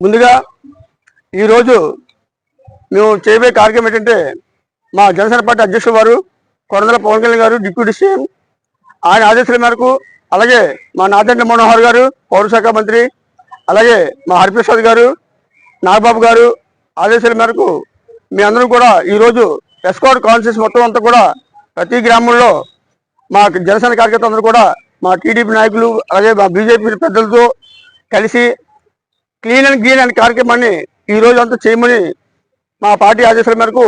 ముందుగా ఈరోజు మేము చేయబోయే కార్యక్రమం ఏంటంటే మా జనసేన పార్టీ అధ్యక్షుడు వారు కొరందల పవన్ కళ్యాణ్ గారు డిప్యూటీ సీఎం. ఆయన ఆదేశాల మేరకు అలాగే మా నాదండ్ల మనోహర్ గారు పౌరశాఖ మంత్రి అలాగే మా హరిప్రసాద్ గారు నాగబాబు గారు ఆదేశాల మేరకు మీ అందరం కూడా ఈరోజు ఎస్కోడ్ కాన్షియస్ మొత్తం అంతా కూడా ప్రతి గ్రామంలో మా జనసేన కార్యకర్తలు అందరూ కూడా మా టీడీపీ నాయకులు అలాగే మా బీజేపీ పెద్దలతో కలిసి క్లీన్ అండ్ గ్రీన్ అనే కార్యక్రమాన్ని ఈ రోజు అంతా చేయమని మా పార్టీ ఆదేశాల మేరకు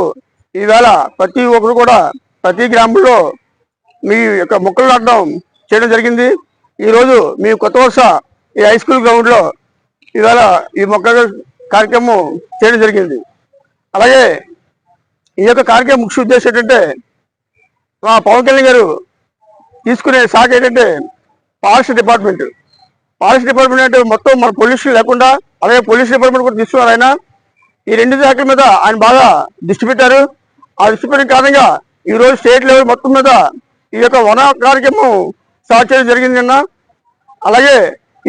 ఈవేళ ప్రతి ఒక్కరు కూడా ప్రతి గ్రామంలో మీ యొక్క మొక్కలు నాటడం చేయడం జరిగింది. ఈరోజు మీ కొత్త వర్ష ఈ హై స్కూల్ గ్రౌండ్లో ఈవేళ ఈ మొక్కల కార్యక్రమం చేయడం జరిగింది. అలాగే ఈ యొక్క కార్యక్రమం ముఖ్య ఉద్దేశం ఏంటంటే మా పవన్ కళ్యాణ్ గారు తీసుకునే శాఖ ఏంటంటే ఫారెస్ట్ డిపార్ట్మెంట్ ఫారెస్ట్ డిపార్ట్మెంట్ అంటే మొత్తం మన పొల్యూషన్ లేకుండా అలాగే పోలీస్ డిపార్ట్మెంట్ కూడా తీసుకున్నారు ఆయన. ఈ రెండు శాఖల మీద ఆయన బాగా దృష్టి పెట్టారు. ఆ దృష్టి పెట్టిన కారణంగా ఈ రోజు స్టేట్ లెవెల్ మొత్తం మీద ఈ యొక్క వన కార్యక్రమం స్టార్ట్ చేయడం జరిగింది నిన్న. అలాగే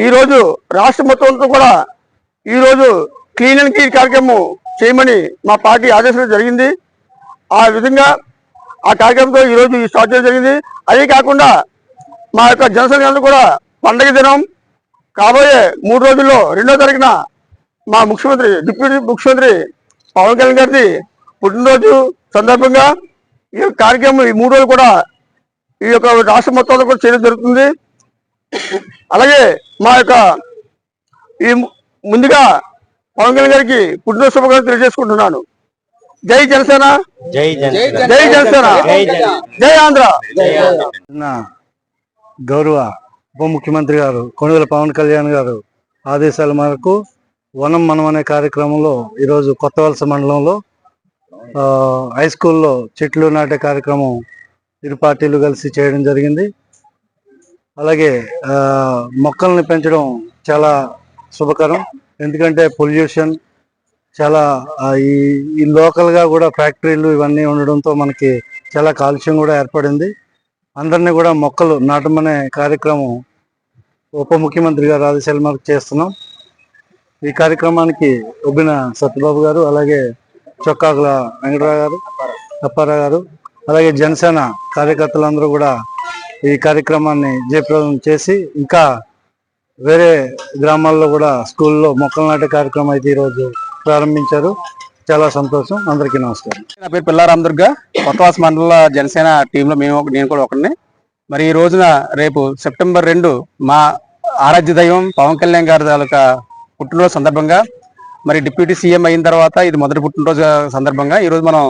ఈరోజు రాష్ట్ర మొత్తంతో కూడా ఈరోజు క్లీన్ అండ్ క్లీన్ కార్యక్రమం చేయమని మా పార్టీ ఆదేశం జరిగింది. ఆ విధంగా ఆ కార్యక్రమంతో ఈరోజు స్టార్ట్ చేయడం జరిగింది. అదే కాకుండా మా యొక్క జనసేన కూడా పండగ దినం కాబోయే మూడు రోజుల్లో రెండో తారీఖున మా ముఖ్యమంత్రి డిప్యూటీ ముఖ్యమంత్రి పవన్ కళ్యాణ్ గారిది పుట్టినరోజు సందర్భంగా ఈ యొక్క కార్యక్రమం ఈ మూడు రోజులు కూడా ఈ యొక్క రాష్ట్రం మొత్తంలో కూడా చేయడం జరుగుతుంది. అలాగే మా యొక్క ఈ ముందుగా పవన్ కళ్యాణ్ గారికి పుట్టినరోజు శుభాకాంక్షలు తెలియజేసుకుంటున్నాను. జై జనసేన. జై జనసేన. జై జనసేన. జై జనసేన. జై ఆంధ్ర. గౌరవ ఉప ముఖ్యమంత్రి గారు కొనుగోలు పవన్ కళ్యాణ్ గారు ఆదేశాల మేరకు వనం మనం అనే కార్యక్రమంలో ఈరోజు కొత్త వలస మండలంలో హై స్కూల్లో చెట్లు నాటే కార్యక్రమం ఇరు పార్టీలు కలిసి చేయడం జరిగింది. అలాగే మొక్కల్ని పెంచడం చాలా శుభకరం. ఎందుకంటే పొల్యూషన్ చాలా ఈ ఈ లోకల్గా కూడా ఫ్యాక్టరీలు ఇవన్నీ ఉండడంతో మనకి చాలా కాలుష్యం కూడా ఏర్పడింది. అందరినీ కూడా మొక్కలు నాటమనే కార్యక్రమం ఉప ముఖ్యమంత్రి గారు ఆదేశాల మేరకు చేస్తున్నాం. ఈ కార్యక్రమానికి ఉబ్బిన సత్యబాబు గారు అలాగే చొక్కాకుల వెంకటరావు గారు అప్పారావు గారు అలాగే జనసేన కార్యకర్తలందరూ కూడా ఈ కార్యక్రమాన్ని జయప్రదం చేసి ఇంకా వేరే గ్రామాల్లో కూడా స్కూల్లో మొక్కలు నాటే కార్యక్రమం అయితే ఈరోజు ప్రారంభించారు. చాలా సంతోషం. అందరికీ నమస్కారం. నా పేరు పిల్లారాం దుర్గా. కొత్తవాస మండల జనసేన టీంలో మేము నేను కూడా ఒకరిని మరి ఈ రోజున రేపు సెప్టెంబర్ రెండు మా ఆరాధ్య దైవం పవన్ కళ్యాణ్ గారి తాలూకా పుట్టినరోజు సందర్భంగా మరి డిప్యూటీ సీఎం అయిన తర్వాత ఇది మొదటి పుట్టినరోజు సందర్భంగా ఈరోజు మనం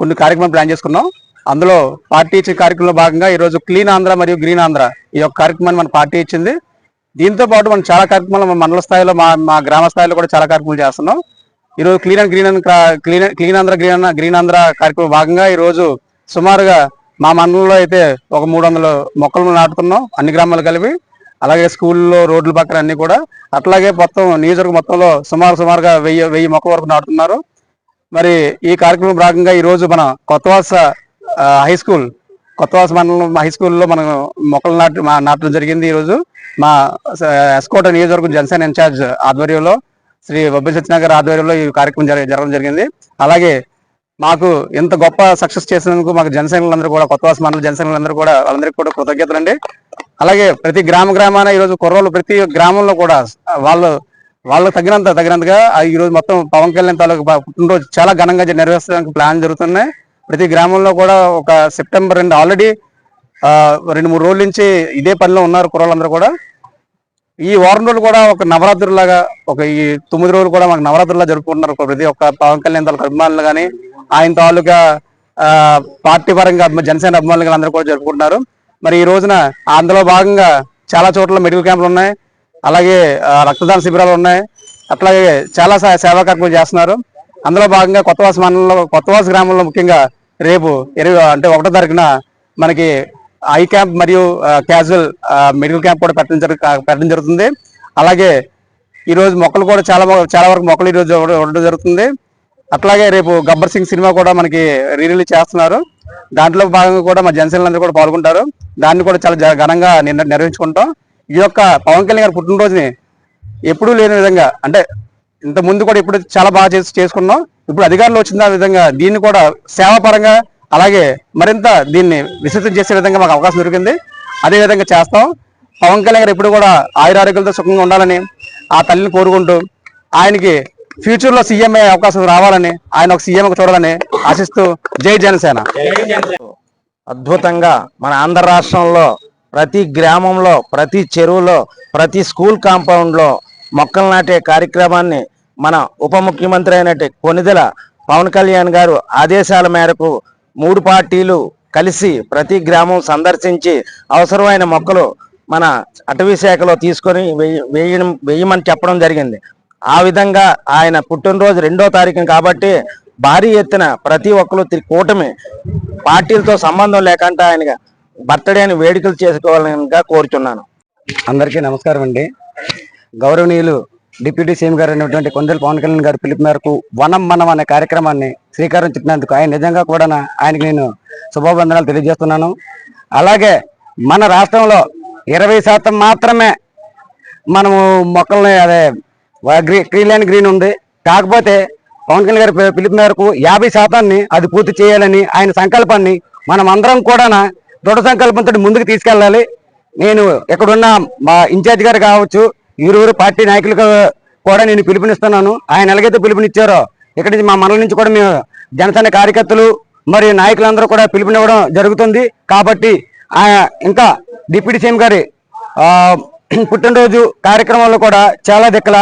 కొన్ని కార్యక్రమాలు ప్లాన్ చేసుకున్నాం. అందులో పార్టీ ఇచ్చే కార్యక్రమంలో భాగంగా ఈ రోజు క్లీన్ ఆంధ్ర మరియు గ్రీన్ ఆంధ్ర ఈ యొక్క కార్యక్రమాన్ని మన పార్టీ ఇచ్చింది. దీంతో పాటు మనం చాలా కార్యక్రమాలు మండల స్థాయిలో మా మా గ్రామ స్థాయిలో కూడా చాలా కార్యక్రమాలు చేస్తున్నాం. ఈ రోజు clean and green and clean clean Andhra green green Andhra కార్యక్రమం భాగంగా ఈ రోజు సుమారుగా మా మండలంలో అయితే ఒక మూడు వందల మొక్కలు నాటుతున్నాం అన్ని గ్రామాలు కలిపి అలాగే స్కూల్లో రోడ్ల పక్కన అన్ని కూడా. అట్లాగే మొత్తం నియోజకవర్గం మొత్తంలో సుమారు సుమారుగా వెయ్యి వెయ్యి మొక్కల వరకు నాటుతున్నారు. మరి ఈ కార్యక్రమం భాగంగా ఈరోజు మన కొత్తవాస హై స్కూల్ కొత్తవాస మండలం హై స్కూల్లో మనం మొక్కలు నాటి మా- నాటడం జరిగింది ఈరోజు. మా ఎస్కోట నియోజకవర్గం జనసేన ఇన్ఛార్జ్ ఆధ్వర్యంలో. శ్రీ బొబ్బి సత్యనగర్ ఆధ్వర్యంలో ఈ కార్యక్రమం జరగ- జరగడం జరిగింది. అలాగే మాకు ఇంత గొప్ప సక్సెస్ చేసినందుకు మాకు జనసేనలందరూ కూడా కొత్త మండల జనసేనలందరూ కూడా వాళ్ళందరికీ కూడా కృతజ్ఞతలు అండి అలాగే ప్రతి గ్రామ గ్రామాన ఈ రోజు కుర్రోళ్ళు ప్రతి గ్రామంలో కూడా వాళ్ళు వాళ్ళకి తగినంత తగినంతగా ఆ మొత్తం పవన్ కళ్యాణ్ తాలూకు పుట్టినరోజు చాలా ఘనంగా నిర్వహించడానికి ప్లాన్ జరుగుతున్నాయి. ప్రతి గ్రామంలో కూడా ఒక సెప్టెంబర్ రెండు ఆల్రెడీ రెండు మూడు రోజుల నుంచి ఇదే పనిలో ఉన్నారు కుర్రోళ్ళందరూ కూడా. ఈ వారం రోజులు కూడా ఒక నవరాత్రులాగా ఒక ఈ తొమ్మిది రోజులు కూడా మాకు నవరాత్రులా జరుపుకుంటున్నారు ఒక ప్రతి ఒక్క పవన్ కళ్యాణ్ తాలూకు అభిమానులు కానీ ఆయన తాలూకా పార్టీ పరంగా జనసేన అభిమానులు అందరూ కూడా జరుపుకుంటున్నారు. మరి ఈ రోజున అందులో భాగంగా చాలా చోట్ల మెడికల్ క్యాంపులు ఉన్నాయి. అలాగే రక్తదాన శిబిరాలు ఉన్నాయి. అట్లాగే చాలా సేవా కార్యక్రమాలు చేస్తున్నారు. అందులో భాగంగా కొత్తవాస మండలంలో కొత్తవాస గ్రామంలో ముఖ్యంగా రేపు ఇరవై అంటే ఒకటో తారీఖున మనకి ఐ క్యాంప్ మరియు క్యాజువల్ మెడికల్ క్యాంప్ కూడా పెట్టడం జరుగు పెట్టడం జరుగుతుంది. అలాగే ఈరోజు మొక్కలు కూడా చాలా చాలా వరకు మొక్కలు ఈరోజు ఉండడం జరుగుతుంది. అట్లాగే రేపు గబ్బర్ సింగ్ సినిమా కూడా మనకి రీరిలీజ్ చేస్తున్నారు. దాంట్లో భాగంగా కూడా మా జనసేనలందరూ కూడా పాల్గొంటారు. దాన్ని కూడా చాలా జ- ఘనంగా నిర్వహించుకుంటాం. ఈ యొక్క పవన్ కళ్యాణ్ గారి పుట్టినరోజుని ఎప్పుడూ లేని విధంగా అంటే ఇంత ముందు కూడా ఇప్పుడు చాలా బాగా చేసి చేసుకున్నాం ఇప్పుడు అధికారంలో వచ్చిన విధంగా దీన్ని కూడా సేవాపరంగా అలాగే మరింత దీన్ని విస్తృతం చేసే విధంగా మాకు అవకాశం దొరికింది. అదే విధంగా చేస్తాం. పవన్ కళ్యాణ్ గారు ఎప్పుడు కూడా ఆయురారోగ్యాలతో సుఖంగా ఉండాలని ఆ తల్లిని కోరుకుంటూ ఆయనకి ఫ్యూచర్లో సీఎం అయ్యే అవకాశం రావాలని ఆయన ఒక సీఎం చూడాలని ఆశిస్తూ జై జనసేన. అద్భుతంగా మన ఆంధ్ర రాష్ట్రంలో ప్రతి గ్రామంలో ప్రతి చెరువులో ప్రతి స్కూల్ కాంపౌండ్లో మొక్కలు నాటే కార్యక్రమాన్ని మన ఉప ముఖ్యమంత్రి అయినట్టు కొనిదెల పవన్ కళ్యాణ్ గారు ఆదేశాల మేరకు మూడు పార్టీలు కలిసి ప్రతి గ్రామం సందర్శించి అవసరమైన మొక్కలు మన అటవీ శాఖలో తీసుకొని వేయడం వేయమని చెప్పడం జరిగింది. ఆ విధంగా ఆయన పుట్టినరోజు రెండో తారీఖు కాబట్టి భారీ ఎత్తున ప్రతి ఒక్కరు కూటమి పార్టీలతో సంబంధం లేకుండా ఆయన బర్త్డే అని వేడుకలు చేసుకోవాలని కోరుచున్నాను. అందరికీ నమస్కారం అండి. గౌరవనీయులు డిప్యూటీ సీఎం గారు అయినటువంటి కొందరు పవన్ కళ్యాణ్ గారు పిలుపు మేరకు వనం మనం అనే కార్యక్రమాన్ని శ్రీకారం చుట్టినందుకు ఆయన నిజంగా కూడా ఆయనకి నేను శుభాభివందనాలు తెలియజేస్తున్నాను. అలాగే మన రాష్ట్రంలో ఇరవై శాతం మాత్రమే మనము మొక్కల్ని అదే గ్రీన్ ల్యాండ్ గ్రీన్ ఉంది. కాకపోతే పవన్ కళ్యాణ్ గారి పిలుపు మేరకు యాభై శాతాన్ని అది పూర్తి చేయాలని ఆయన సంకల్పాన్ని మనం అందరం కూడా దృఢ సంకల్పంతో ముందుకు తీసుకెళ్ళాలి. నేను ఇక్కడున్న మా ఇన్ఛార్జ్ గారు కావచ్చు ఇరువురు పార్టీ నాయకులకు కూడా నేను పిలుపునిస్తున్నాను. ఆయన ఎలాగైతే పిలుపునిచ్చారో ఇక్కడ నుంచి మా మండలం నుంచి కూడా మేము జనసేన కార్యకర్తలు మరియు నాయకులందరూ కూడా పిలుపునివ్వడం జరుగుతుంది. కాబట్టి ఇంకా డిప్యూటీ సీఎం గారి పుట్టినరోజు కార్యక్రమాల్లో కూడా చాలా దిక్కల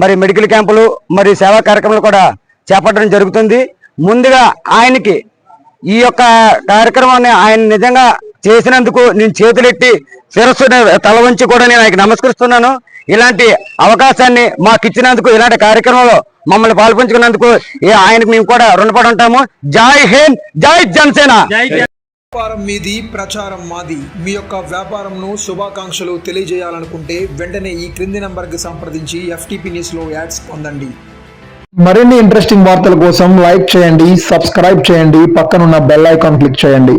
మరి మెడికల్ క్యాంపులు మరి సేవా కార్యక్రమాలు కూడా చేపట్టడం జరుగుతుంది. ముందుగా ఆయనకి ఈ యొక్క కార్యక్రమాన్ని ఆయన నిజంగా చేసినందుకు నేను చేతులెట్టి శిరస్సు తల వంచి కూడా నేను ఆయనకి నమస్కరిస్తున్నాను. ఇలాంటి అవకాశాన్ని మాకు ఇచ్చినందుకు ఇలాంటి కార్యక్రమంలో మమ్మల్ని పాల్పంచుకున్నందుకు ఈ ఆయనకు మేము కూడా రుణపడి ఉంటాము. జై హింద్ జై జనసేన! వ్యాపారం మీది ప్రచారం మాది. మీ యొక్క వ్యాపారంను శుభాకాంక్షలు తెలియజేయాలనుకుంటే వెంటనే ఈ క్రింది నంబర్కి సంప్రదించి ఎఫ్టీపీ న్యూస్లో యాడ్స్ పొందండి. మరిన్ని ఇంట్రెస్టింగ్ వార్తల కోసం లైక్ చేయండి సబ్స్క్రైబ్ చేయండి పక్కనున్న బెల్ ఐకాన్ క్లిక్ చేయండి.